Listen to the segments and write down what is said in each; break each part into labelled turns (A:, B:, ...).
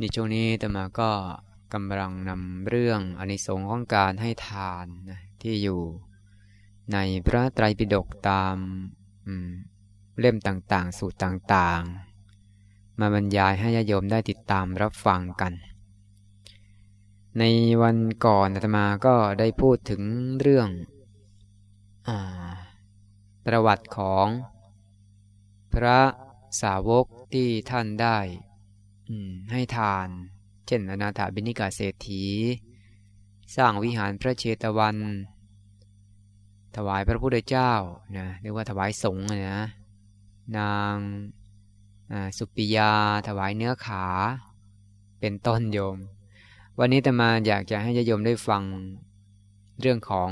A: ในช่วงนี้ตมาก็กำลังนำเรื่องอนิสงส์ของการให้ทานนะที่อยู่ในพระไตรปิฎกตามเล่มต่างๆ สูตรต่างๆ มาบรรยายให้ญาโยมได้ติดตามรับฟังกัน ในวันก่อนอาตมาก็ได้พูดถึงเรื่องอประวัติของพระสาวกที่ท่านได้ ให้ทาน เช่นอนาถาบิณิกาเศรษฐี สร้างวิหารพระเชตวัน ถวายพระพุทธเจ้านะเรียกว่าถวายสงฆ์นะนางสุปิยา ถวายเนื้อขา เป็นต้นโยม วันนี้แตมาอยากจะให้โยมได้ฟังเรื่องของ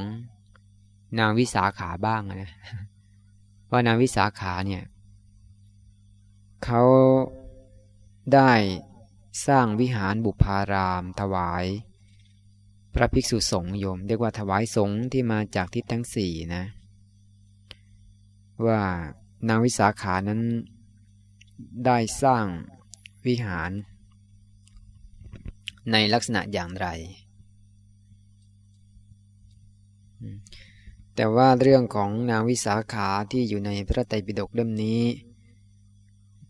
A: นางวิสาขาบ้างนะว่านางวิสาขาเนี่ยเขา ได้สร้างวิหารบุพารามถวาย พระภิกษุสงฆ์โยม เรียกว่าถวายสงฆ์ที่มาจากทิศทั้งสี่นะ ว่านางวิสาขานั้นได้สร้างวิหาร ในลักษณะอย่างไร แต่ว่าเรื่องของนางวิสาขาที่อยู่ในพระไตรปิฎกเล่มนี้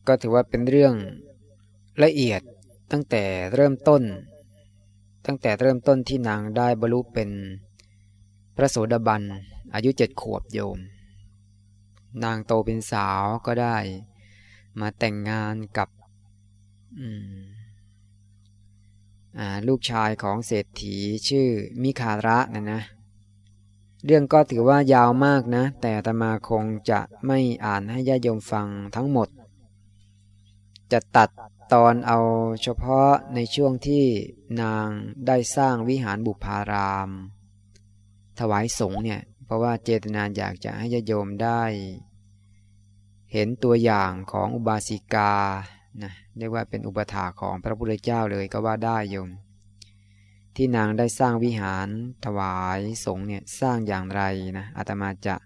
A: ก็ถือว่าเป็นเรื่อง ละเอียดตั้งแต่เริ่มต้น ตั้งแต่เริ่มต้นที่นางได้บรรลุเป็นพระโสดาบันอายุเจ็ดขวบโยม นางโตเป็นสาวก็ได้มาแต่งงานกับลูกชายของเศรษฐีชื่อมิคาระนะนะ เรื่องก็ถือว่ายาวมากนะ แต่ตมาคงจะไม่อ่านให้ญาติโยมฟังทั้งหมด จะตัด ตอนเอาเฉพาะในช่วงที่นางได้สร้างวิหารบุพาราม ถวายสงฆ์เนี่ย เพราะว่าเจตนาอยากจะให้ญาโยมได้ เห็นตัวอย่างของอุบาสิกานะเรียกว่าเป็นอุปถาของพระพุทธเจ้าเลยก็ว่าได้โยม ที่นางได้สร้างวิหารถวายสงฆ์เนี่ยสร้างอย่างไรนะอาตมาจะ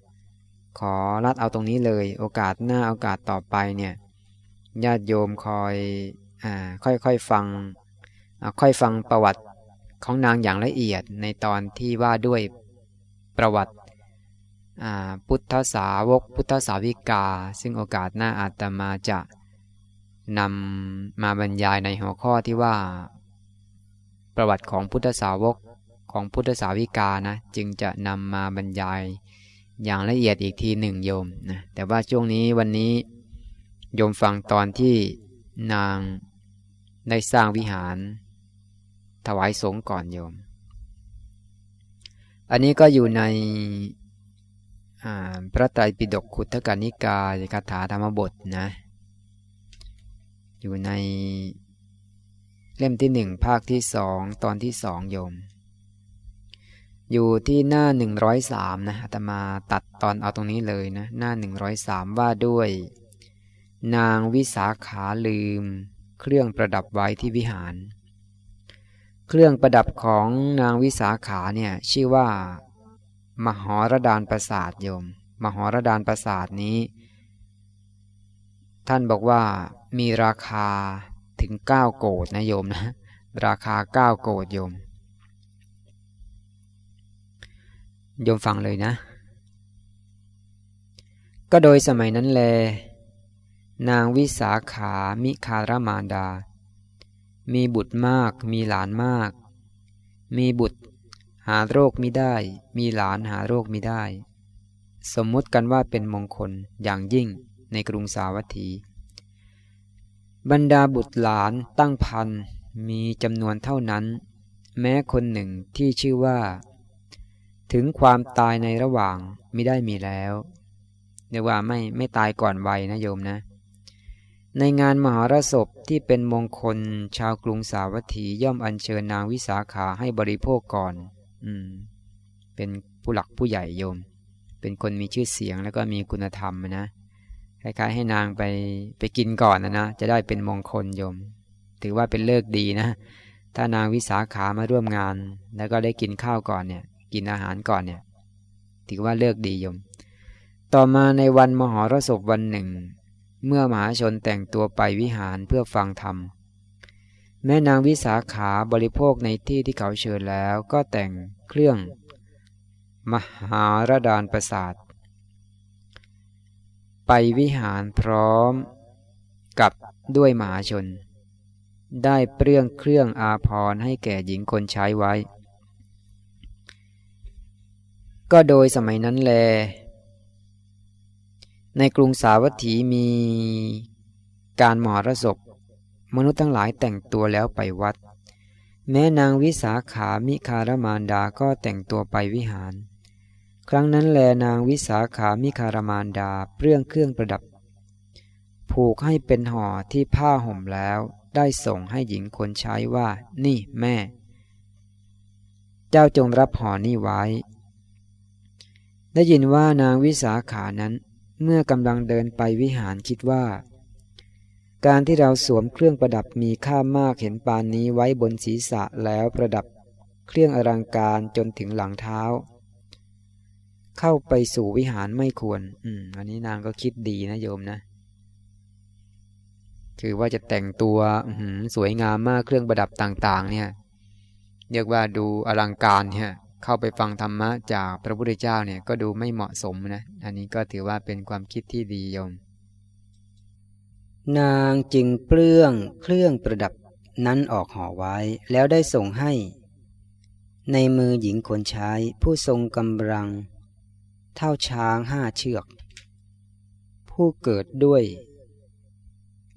A: ขอรัดเอาตรงนี้เลย โอกาสหน้าโอกาสต่อไปเนี่ย ญาติโยมคอยอค่อยๆฟังค่อยฟังประวัติของนางอย่างละเอียดในตอนที่ว่าด้วยประวัติพุทธสาวกพุทธสาวิกา ซึ่งโอกาสหน้าอาตมาจะนำมาบรรยายในหัวข้อที่ว่า ประวัติของพุทธสาวกของพุทธสาวิกานะจึงจะนำมาบรรยายอย่างละเอียดอีกทีหนึ่งโยมนะแต่ว่าช่วงนี้วันนี้ โยมฟังตอนที่นางได้สร้างวิหาร ถวายสงฆ์ก่อนโยม อันนี้ก็อยู่ในพระไตรปิฎกขุทกานิกายคาถาธรรมบทนะ อยู่ในเล่มที่หนึ่งภาคที่สองตอนที่สองโยม อยู่ที่หน้าหนึ่งร้อยสามนะอาตมาตัดตอนเอาตรงนี้เลยนะ หน้าหนึ่งร้อยสามว่าด้วย นางวิสาขาลืม เครื่องประดับไว้ที่วิหาร เครื่องประดับของนางวิสาขาเนี่ยชื่อว่า มหรดานประสาทโยม มหรดานประสาทนี้ ท่านบอกว่ามีราคาถึง 9 โกดนะโยมนะ ราคา 9 โกดโยม โยมฟังเลยนะ ก็โดยสมัยนั้นแล นางวิสาขามิคารมาดา มีบุตรมากมีหลานมาก มีบุตรหาโรคมิได้ มีหลานหาโรคมิได้ สมมติกันว่าเป็นมงคลอย่างยิ่งในกรุงสาวัตถี บรรดาบุตรหลานตั้งพันมีจำนวนเท่านั้น แม้คนหนึ่งที่ชื่อว่า ถึงความตายในระหว่างมิได้มีแล้วเรียกว่าไม่ไม่ตายก่อนวัยนะโยมนะ ในงานมหรสพที่เป็นมงคล ชาวกรุงสาวัตถีย่อมอัญเชิญนางวิสาขาให้บริโภคก่อน อืม เป็นผู้หลักผู้ใหญ่โยม เป็นคนมีชื่อเสียงแล้วก็มีคุณธรรมนะคล้ายๆให้นางไปไปกินก่อนนะนะ จะได้เป็นมงคลโยม ถือว่าเป็นเลิกดีนะ ถ้านางวิสาขามาร่วมงาน แล้วก็ได้กินข้าวก่อนเนี่ย กินอาหารก่อนเนี่ย ถือว่าเลิกดีโยม ต่อมาในวันมหรสพวันหนึ่ง เมื่อมหาชนแต่งตัวไปวิหารเพื่อฟังธรรม แม่นางวิสาขาบริโภคในที่ที่เขาเชิญแล้วก็แต่งเครื่อง มหาระดานประสาท ไปวิหารพร้อมกับด้วยมหาชน ได้เปรี้ยงเครื่องอาพรให้แก่หญิงคนใช้ไว้ ก็โดยสมัยนั้นแล ในกรุงสาวัตถีมีการมหรสพ มนุษย์ทั้งหลายแต่งตัวแล้วไปวัด แม้นางวิสาขามิคารมานดาก็แต่งตัวไปวิหาร ครั้งนั้นแลนางวิสาขามิคารมานดาเปลื้องเครื่องประดับ ผูกให้เป็นห่อที่ผ้าห่มแล้วได้ส่งให้หญิงคนใช้ว่า นี่แม่ เจ้าจงรับห่อนี่ไว้ ได้ยินว่านางวิสาขานั้น เมื่อกำลังเดินไปวิหารคิดว่า การที่เราสวมเครื่องประดับมีค่ามากเห็นปานนี้ไว้บนศีรษะแล้วประดับเครื่องอลังการจนถึงหลังเท้า เข้าไปสู่วิหารไม่ควร อืมอันนี้นางก็คิดดีนะโยมนะ คือว่าจะแต่งตัวสวยงามมากเครื่องประดับต่าง ๆ เนี่ยเรียกว่าดูอลังการเนี่ย เข้าไปฟังธรรมะจากพระพุทธเจ้าเนี่ยก็ดูไม่เหมาะสมนะ อันนี้ก็ถือว่าเป็นความคิดที่ดีโยม นางจึงเปลื้องเครื่องประดับนั้นออกห่อไว้แล้วได้ส่งให้ ในมือหญิงคนใช้ผู้ทรงกำลัง เท่าช้างห้าเชือก ผู้เกิดด้วย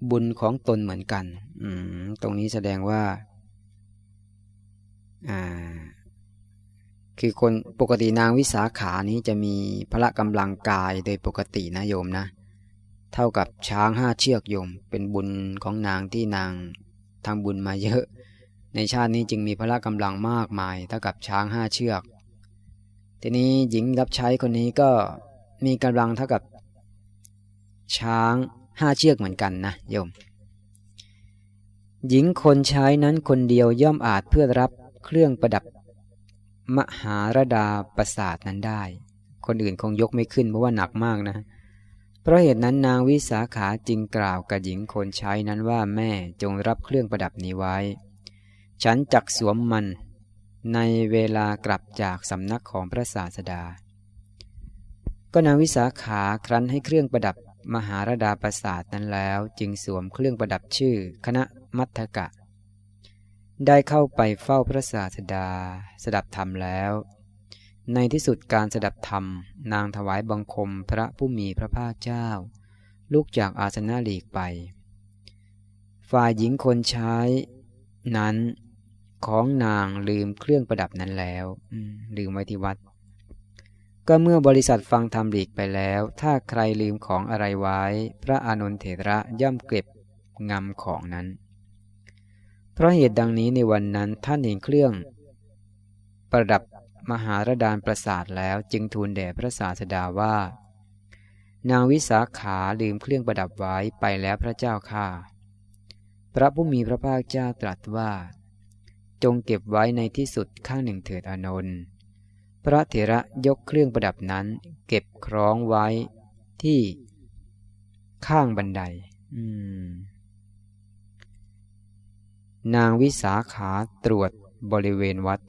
A: บุญของตนเหมือนกัน อืม ตรงนี้แสดงว่า อ่า คือคนปกตินางวิสาขานี้จะมีพละกำลังกายโดยปกตินะโยมนะ เท่ากับช้างห้าเชือกโยม เป็นบุญของนางที่นางทำบุญมาเยอะ ในชาตินี้จึงมีพละกำลังมากมาย เท่ากับช้างห้าเชือก ทีนี้หญิงรับใช้คนนี้ก็มีกำลังเท่ากับช้างห้าเชือกเหมือนกันนะโยม หญิงคนใช้นั้นคนเดียวย่อมอาจเพื่อรับเครื่องประดับ มหาระดาประสาทนั้นได้ คนอื่นคงยกไม่ขึ้นเพราะว่าหนักมากนะ เพราะเหตุนั้นนางวิสาขาจึงกล่าวกับหญิงคนใช้นั้นว่าแม่จงรับเครื่องประดับนี้ไว้ ฉันจักสวมมันในเวลากลับจากสำนักของพระศาสดา ก็นางวิสาขาครั้นให้เครื่องประดับมหาระดาประสาทนั้นแล้ว จึงสวมเครื่องประดับชื่อ คณะมัทธกะ ได้เข้าไปเฝ้าพระศาสดา สดับธรรมแล้ว ในที่สุดการสดับธรรม นางถวายบังคมพระผู้มีพระภาคเจ้า ลุกจากอาสนะหลีกไป ฝ่ายหญิงคนใช้ นั้นของนางลืมเครื่องประดับนั้นแล้วลืมไว้ที่วัด ก็เมื่อบริษัทฟังธรรมหลีกไปแล้ว ถ้าใครลืมของอะไรไว้ พระอานนทเถระย่อมเก็บงำของนั้น เพราะเหตุดังนี้ในวันนั้นท่านเห็นเครื่อง ประดับมหาระดานประสาทแล้วจึงทูลแด่พระศาสดาว่า นางวิสาขาลืมเครื่องประดับไว้ไปแล้วพระเจ้าข้าพระผู้มีพระภาคเจ้าตรัสว่า จงเก็บไว้ในที่สุดข้างหนึ่งเถิดอนนท์พระเถระยกเครื่องประดับนั้น เก็บคล้องไว้ที่ข้างบันได อืม นางวิสาขาตรวจบริเวณวัด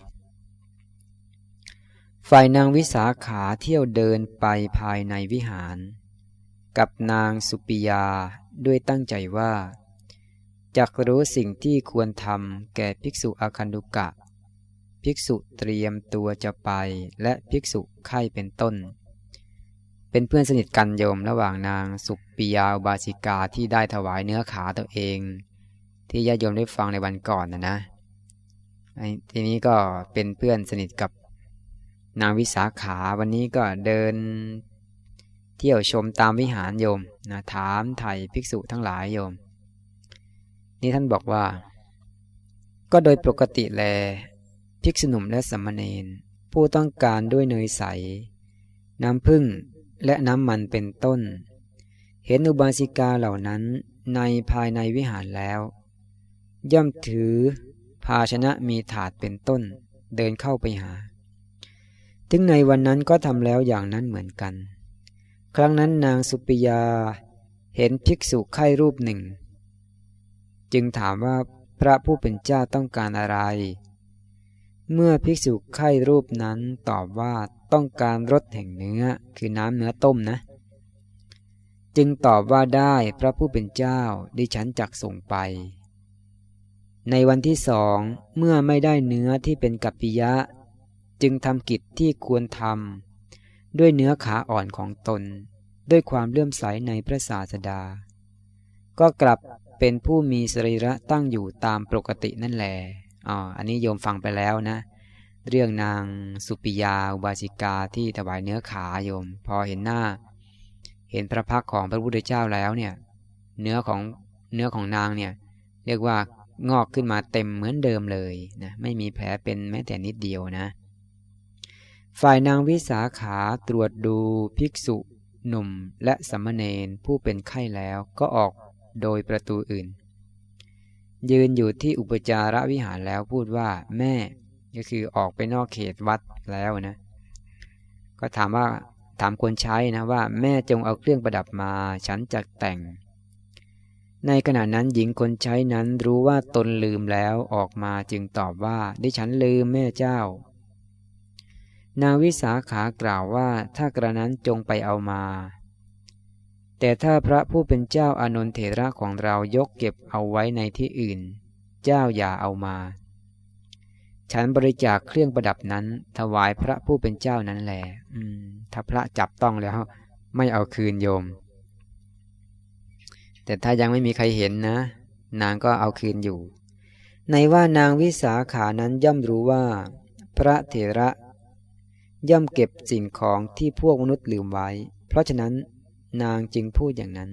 A: ฝ่ายนางวิสาขาเที่ยวเดินไปภายในวิหาร กับนางสุปิยาด้วยตั้งใจว่าจักรู้สิ่งที่ควรทำแก่ภิกษุอาคันดุกะ ภิกษุเตรียมตัวจะไปและภิกษุไข้เป็นต้น เป็นเพื่อนสนิทกันโยมระหว่างนางสุปิยาบาสิกาที่ได้ถวายเนื้อขาตัวเอง ที่ญาติโยมได้ฟังในวันก่อนนะนะทีนี้ก็เป็นเพื่อนสนิทกับนางวิสาขาวันนี้ก็เดินเที่ยวชมตามวิหารโยมนะถามไถ่ภิกษุทั้งหลายโยม นี่ท่านบอกว่า ก็โดยปกติแล ภิกษุหนุ่มและสมณเณรผู้ต้องการด้วยเนยใส น้ำผึ้งและน้ำมันเป็นต้น เห็นอุบาสิกาเหล่านั้นในภายในวิหารแล้ว ย่อมถือภาชนะมีถาดเป็นต้น เดินเข้าไปหา ถึงในวันนั้นก็ทำแล้วอย่างนั้นเหมือนกัน ครั้งนั้นนางสุปิยาเห็นภิกษุไข้รูปหนึ่ง จึงถามว่าพระผู้เป็นเจ้าต้องการอะไร เมื่อภิกษุไข้รูปนั้นตอบว่าต้องการรสแห่งเนื้อคือน้ำเนื้อต้มนะ จึงตอบว่าได้พระผู้เป็นเจ้าดิฉันจักส่งไป ในวันที่สองเมื่อไม่ได้เนื้อที่เป็นกัปปิยะ จึงทำกิจที่ควรทำด้วยเนื้อขาอ่อนของตน ด้วยความเลื่อมใสในพระศาสดา ก็กลับเป็นผู้มีสรีระตั้งอยู่ตามปกตินั่นแหละอ๋ออันนี้โยมฟังไปแล้วนะ เรื่องนางสุปิยาอุบาสิกาที่ถวายเนื้อขาโยม พอเห็นหน้า เห็นพระพักของพระพุทธเจ้าแล้วเนี่ย เนื้อของเนื้อของนางเนี่ย เรียกว่า งอกขึ้นมาเต็มเหมือนเดิมเลยนะไม่มีแผลเป็นแม้แต่นิดเดียวนะ ฝ่ายนางวิสาขาตรวจดูภิกษุหนุ่มและสัมเณรผู้เป็นไข้แล้วก็ออกโดยประตูอื่น ยืนอยู่ที่อุปจาระวิหารแล้วพูดว่าแม่ก็คือออกไปนอกเขตวัดแล้วนะ ก็ถามว่าถามคนใช้นะว่าแม่จงเอาเครื่องประดับมา ฉันจะแต่ง ในขณะนั้นหญิงคนใช้นั้นรู้ว่าตนลืมแล้วออกมาจึงตอบว่า ดิฉันลืมแม่เจ้า นางวิสาขากล่าวว่าถ้ากระนั้นจงไปเอามา แต่ถ้าพระผู้เป็นเจ้าอานนทเถระของเรายกเก็บเอาไว้ในที่อื่น เจ้าอย่าเอามา ฉันบริจาคเครื่องประดับนั้น ถวายพระผู้เป็นเจ้านั้นแหละถ้าพระจับต้องแล้ว ไม่เอาคืนโยม แต่ถ้ายังไม่มีใครเห็นนะ นางก็เอาคืนอยู่ ในว่านางวิสาขานั้นย่อมรู้ว่า พระเถระย่อมเก็บสิ่งของที่พวกมนุษย์ลืมไว้ เพราะฉะนั้นนางจึงพูดอย่างนั้น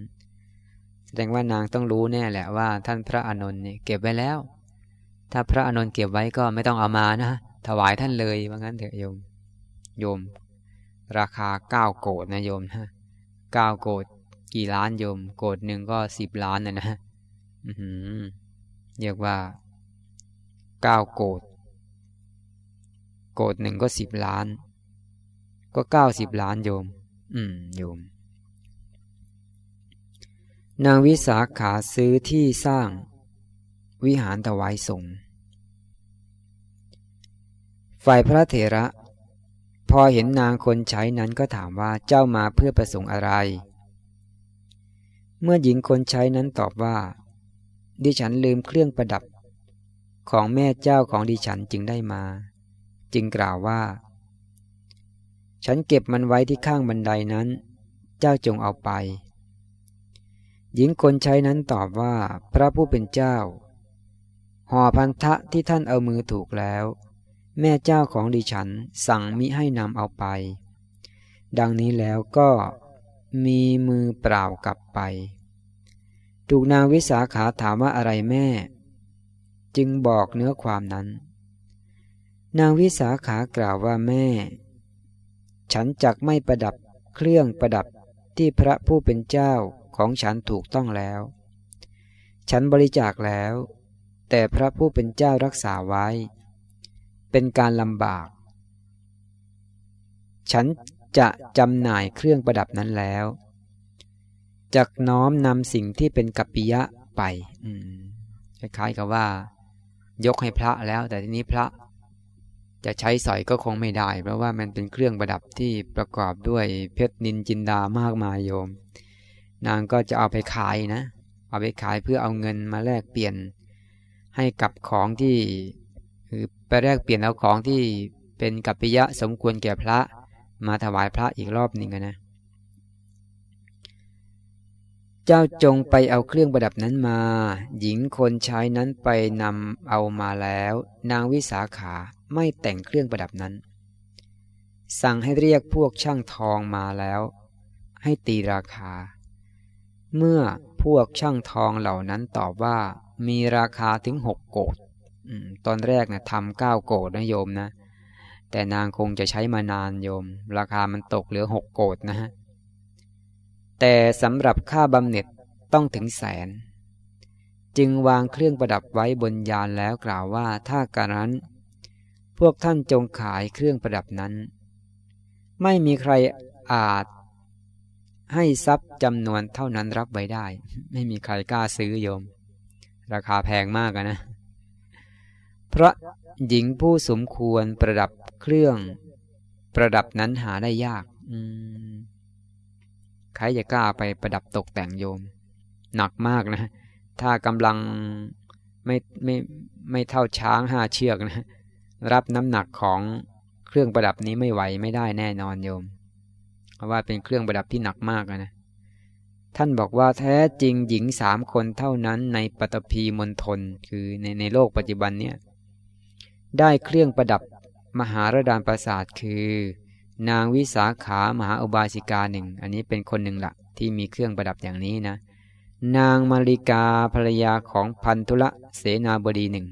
A: แสดงว่านางต้องรู้แน่แหละว่า ท่านพระอานนท์เนี่ยเก็บไว้แล้ว ถ้าพระอานนท์เก็บไว้ก็ไม่ต้องเอามานะ ถวายท่านเลยว่างั้นเถอะโยม โยม ราคาเก้าโกดนะโยมนะเก้าโกด กี่ล้านโยม โกดหนึ่งก็สิบล้านนะนะเรียกว่าเก้าโกดโกดหนึ่งก็สิบล้าน ก็เก้าสิบล้านโยม อืมโยม นางวิสาขาซื้อที่สร้างวิหารถวายสงฆ์ฝ่ายพระเถระ พอเห็นนางคนใช้นั้นก็ถามว่าเจ้ามาเพื่อประสงค์อะไร เมื่อหญิงคนใช้นั้นตอบว่า ดิฉันลืมเครื่องประดับ ของแม่เจ้าของดิฉันจึงได้มา จึงกล่าวว่า ฉันเก็บมันไว้ที่ข้างบันไดนั้น เจ้าจงเอาไป หญิงคนใช้นั้นตอบว่า พระผู้เป็นเจ้า ห่อพันธะที่ท่านเอามือถูกแล้ว แม่เจ้าของดิฉันสั่งมิให้นำเอาไป ดังนี้แล้วก็ มีมือเปล่ากลับไป ถูกนางวิสาขาถามว่าอะไรแม่ จึงบอกเนื้อความนั้น นางวิสาขากล่าวว่าแม่ ฉันจักไม่ประดับเครื่องประดับที่พระผู้เป็นเจ้าของฉันถูกต้องแล้ว ฉันบริจาคแล้ว แต่พระผู้เป็นเจ้ารักษาไว้ เป็นการลำบาก ฉัน จะจำหน่ายเครื่องประดับนั้นแล้วจักน้อมนำสิ่งที่เป็นกัปปิยะไปคล้ายๆกับว่า ยกให้พระแล้ว แต่ทีนี้พระ จะใช้สอยก็คงไม่ได้ เพราะว่ามันเป็นเครื่องประดับที่ประกอบด้วยเพชรนินจินดามากมายโยม นางก็จะเอาไปขายนะ เอาไปขายเพื่อเอาเงินมาแลกเปลี่ยน ให้กับของที่คือไปแลกเปลี่ยนเอาของที่เป็นกัปปิยะสมควรแก่พระ มาถวายพระอีกรอบหนึ่งนะ เจ้าจงไปเอาเครื่องประดับนั้นมา หญิงคนใช้นั้นไปนำเอามาแล้ว นางวิสาขาไม่แต่งเครื่องประดับนั้น สั่งให้เรียกพวกช่างทองมาแล้ว ให้ตีราคา เมื่อพวกช่างทองเหล่านั้นตอบว่ามีราคาถึงหกโกดตอนแรกนะทำเก้าโกดนะโยมนะ แต่นางคงจะใช้มานานโยม ราคามันตกเหลือหกโกดนะฮะ แต่สำหรับค่าบำเหน็จต้องถึงแสน จึงวางเครื่องประดับไว้บนยานแล้วกล่าวว่าถ้าการนั้น พวกท่านจงขายเครื่องประดับนั้น ไม่มีใครอาจให้ทรัพย์จำนวนเท่านั้นรับไว้ได้ ไม่มีใครกล้าซื้อโยม ราคาแพงมากนะ พราะหญิงผู้สมควรประดับเครื่อง ประดับนั้นหาได้ยากใครจะกล้าไปประดับตกแต่งโยม หนักมากนะ ถ้ากำลังไม่ไม่ไม่เท่าช้างห้าเชือกนะ รับน้ำหนักของเครื่องประดับนี้ไม่ไหวไม่ได้แน่นอนโยม เพราะว่าเป็นเครื่องประดับที่หนักมากนะท่านบอกว่าแท้จริงหญิงสามคนเท่านั้นในปฐพีมณฑลคือในในโลกปัจจุบันเนี่ย ได้เครื่องประดับมหาราดานประสาทคือ นางวิสาขามหาอุบาสิกาหนึ่ง อันนี้เป็นคนหนึ่งละที่มีเครื่องประดับอย่างนี้นะ นางมาริกาภรรยาของพันธุละเสนาบดีหนึ่ง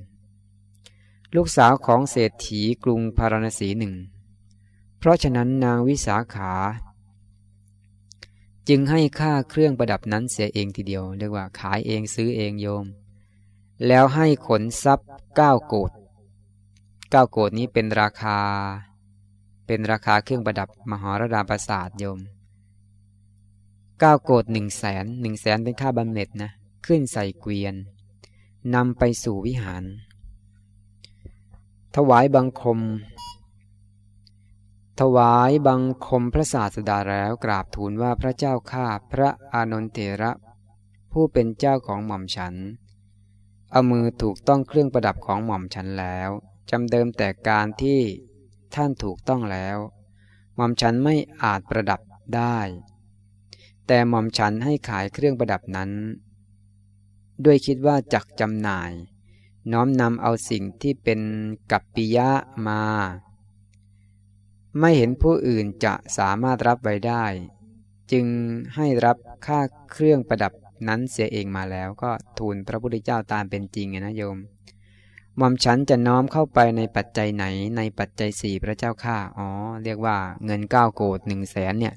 A: ลูกสาวของเศรษฐีกรุงพาราณสีหนึ่ง เพราะฉะนั้นนางวิสาขา จึงให้ค่าเครื่องประดับนั้นเสียเองทีเดียวเรียกว่าขายเองซื้อเองโยม แล้วให้ขนทรัพย์เก้าโกด เก้าโกดนี้เป็นราคา เป็นราคาเครื่องประดับมหารดาประสาทโยมเก้าโกดหนึ่งแสนหนึ่งแสนเป็นค่าบำเหน็จนะขึ้นใส่เกวียนนำไปสู่วิหาร ถวายบังคม ถวายบังคมพระศาสดาแล้วกราบทูลว่าพระเจ้าข้าพระอานนทเถระ ผู้เป็นเจ้าของหม่อมฉัน เอามือถูกต้องเครื่องประดับของหม่อมฉันแล้ว จำเดิมแต่การที่ท่านถูกต้องแล้วหม่อมฉันไม่อาจประดับได้ แต่หม่อมฉันให้ขายเครื่องประดับนั้น ด้วยคิดว่าจักจำหน่าย น้อมนำเอาสิ่งที่เป็นกัปปิยะมา ไม่เห็นผู้อื่นจะสามารถรับไว้ได้ จึงให้รับค่าเครื่องประดับนั้นเสียเองมาแล้วก็ทูลพระพุทธเจ้าตามเป็นจริงนะโยม ม่อมฉันจะน้อมเข้าไปในปัจจัยไหนในปัจจัยสี่พระเจ้าข้าอ๋อ เรียกว่าเงินเก้าโกดหนึ่งแสนเนี่ย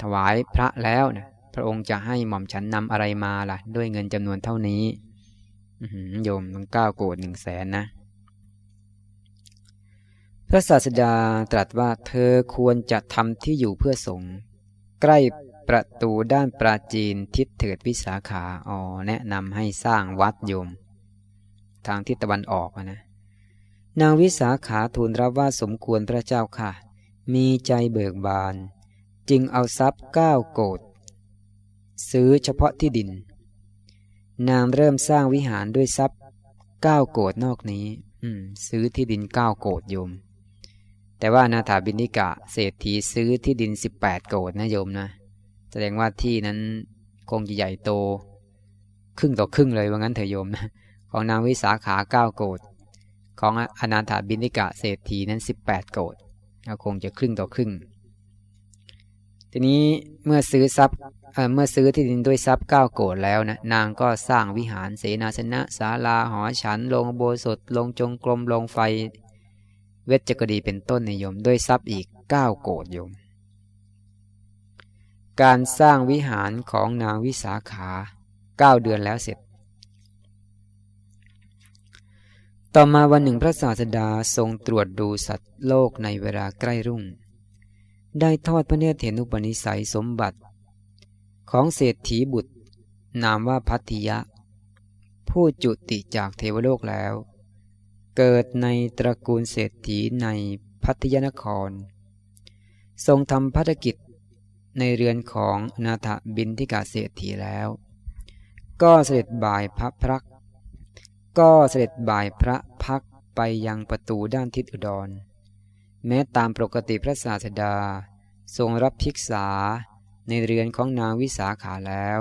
A: ถวายพระแล้วนะพระองค์จะให้หม่อมฉันนำอะไรมาล่ะ ด้วยเงินจำนวนเท่านี้โยมต้องเก้าโกดหนึ่งแสนนะ พระศาสดาตรัสว่าเธอควรจะทำที่อยู่เพื่อสงฆ์ใกล้ประตูด้านปราจีนทิศเถิดวิสาขาอ๋อแนะนำให้สร้างวัดโยม ทางทิศตะวันออกนะ นางวิสาขาทูลรับว่าสมควรพระเจ้าค่ะ มีใจเบิกบาน จึงเอาทรัพย์ก้าวโกดซื้อเฉพาะที่ดิน นางเริ่มสร้างวิหารด้วยทรัพย์ก้าวโกดนอกนี้ซื้อที่ดินก้าวโกดโยม แต่ว่านาถาบินิกะ เศรษฐีซื้อที่ดิน18โกดนะโยมนะ แสดงว่าที่นั้นคงจะใหญ่โต ครึ่งต่อครึ่งเลยว่างั้นเถอะโยมนะ ของนางวิสาขา9โกดของอนาถาบินิกะเศรษฐีนั้น 18 โกดก็คงจะครึ่งต่อครึ่ง ทีนี้เมื่อซื้อทรัพย์เมื่อซื้อที่ดินด้วยทรัพย์9โกดแล้วนะนางก็สร้างวิหารเสนาสนะศาลาหอฉันลงโบสถลงจงกรมลงไฟ เวชกดีเป็นต้นในโยมด้วยทรัพย์อีกเก้าโกดโยม การสร้างวิหารของนางวิสาขาเก้าเดือนแล้วเสร็จ ต่อมาวันหนึ่งพระศาสดาทรงตรวจดูสัตว์โลกในเวลาใกล้รุ่ง ได้ทอดพระเนตรเห็นอุปนิสัยสมบัติ ของเศรษฐีบุตร นามว่าพัทยะ ผู้จุติจากเทวโลกแล้ว เกิดในตระกูลเศรษฐีในพัทยนคร ทรงทำพัฒกิจในเรือนของนาถบินทิกาเศรษฐีแล้ว ก็เสด็จบ่ายพระพรัก ก็เสด็จบ่ายพระพักไปยังประตูด้านทิศอุดร แม้ตามปกติพระศาสดา ทรงรับภิกษาในเรือนของนางวิสาขาแล้ว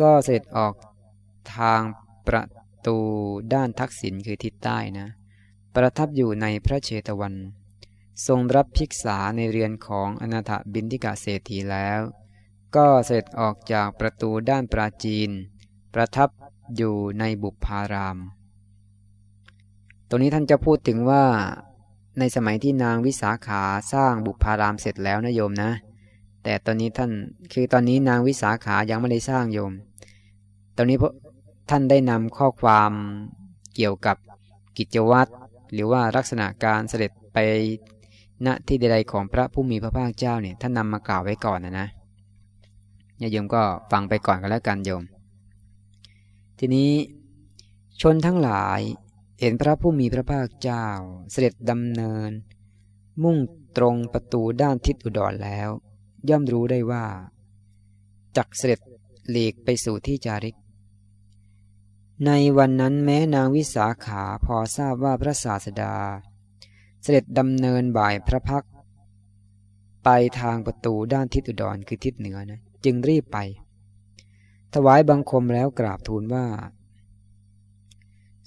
A: ก็เสด็จออกทางประตูด้านทักษิณคือทิศใต้นะ ประทับอยู่ในพระเชตวัน ทรงรับภิกษาในเรือนของอนาถบินทิกาเศรษฐีแล้ว ก็เสร็จออกจากประตูด้านปราจีน ประทับ อยู่ในบุพาราม ตรงนี้ท่านจะพูดถึงว่าในสมัยที่นางวิสาขาสร้างบุพารามเสร็จแล้วนะโยมนะ แต่ตอนนี้ท่านคือตอนนี้นางวิสาขายังไม่ได้สร้างโยม ตอนนี้พท่านได้นำข้อความเกี่ยวกับกิจวัตรหรือว่าลักษณะการเสด็จไปณที่ใดๆของพระผู้มีพระภาคเจ้าเนี่ยท่านนำมากล่าวไว้ก่อนนะนะโยมก็ฟังไปก่อนกันแล้วกันโยม ทีนี้ชนทั้งหลายเห็นพระผู้มีพระภาคเจ้าเสด็จดำเนิน มุ่งตรงประตูด้านทิศอุดรแล้ว ย่อมรู้ได้ว่าจักเสด็จหลีกไปสู่ที่จาริก ในวันนั้นแม้นางวิสาขาพอทราบว่าพระศาสดา เสด็จดำเนินบ่ายพระพัก ไปทางประตูด้านทิศอุดรคือทิศเหนือนะจึงรีบไป ถวายบังคมแล้วกราบทูลว่า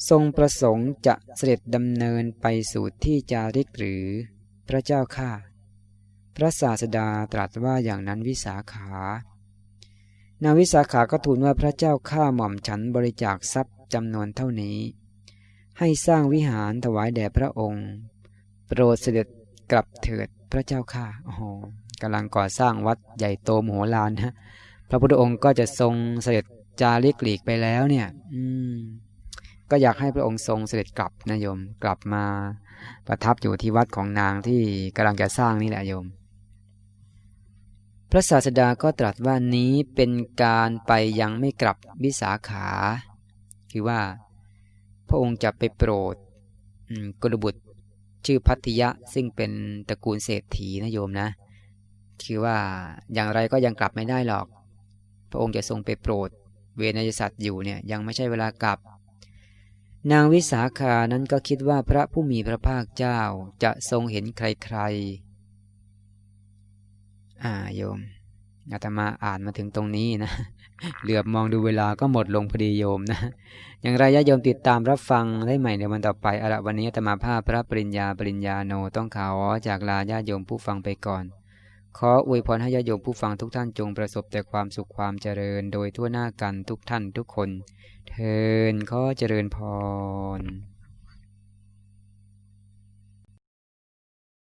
A: ทรงประสงค์จะเสด็จดำเนินไปสู่ที่จาริกหรือพระเจ้าข้าพระศาสดาตรัสว่าอย่างนั้นวิสาขานาวิสาขาก็ทูลว่าพระเจ้าข้าหม่อมฉันบริจาคทรัพย์จำนวนเท่านี้ ให้สร้างวิหารถวายแด่พระองค์ โปรดเสด็จกลับเถิดพระเจ้าข้าโอ้โหกำลังก่อสร้างวัดใหญ่โตมโหฬารนะ พระพุทธองค์ก็จะทรงเสด็จจาริกหลีกไปแล้วเนี่ยอืมก็อยากให้พระองค์ทรงเสด็จกลับนะโยม กลับมาประทับอยู่ที่วัดของนางที่กำลังจะสร้างนี่แหละโยม พระศาสดาก็ตรัสว่านี้เป็นการไปยังไม่กลับวิสาขา คือว่า พระองค์จะไปโปรดกุลบุตรชื่อพัทยะซึ่งเป็นตระกูลเศรษฐีนะโยมนะ คือว่าอย่างไรก็ยังกลับไม่ได้หรอก พระองค์จะทรงไปโปรด เวนยสัตว์อยู่เนี่ยยังไม่ใช่เวลากลับ นางวิสาขานั้นก็คิดว่าพระผู้มีพระภาคเจ้าจะทรงเห็นใครๆอ่าโยมอาตมาอ่านมาถึงตรงนี้นะ เหลือบมองดูเวลาก็หมดลงพอดีโยมนะ อย่างไรญาโยมติดตามรับฟังได้ใหม่ในวันต่อไปอะละวันนี้อาตมาภาพพระปริญญาปริญญาโนต้องขอจากลาญาโยมผู้ฟังไปก่อน ขออวยพรให้ญาโยมผู้ฟังทุกท่านจงประสบแต่ความสุขความเจริญโดยทั่วหน้ากันทุกท่านทุกคน เทินขอเจริญพร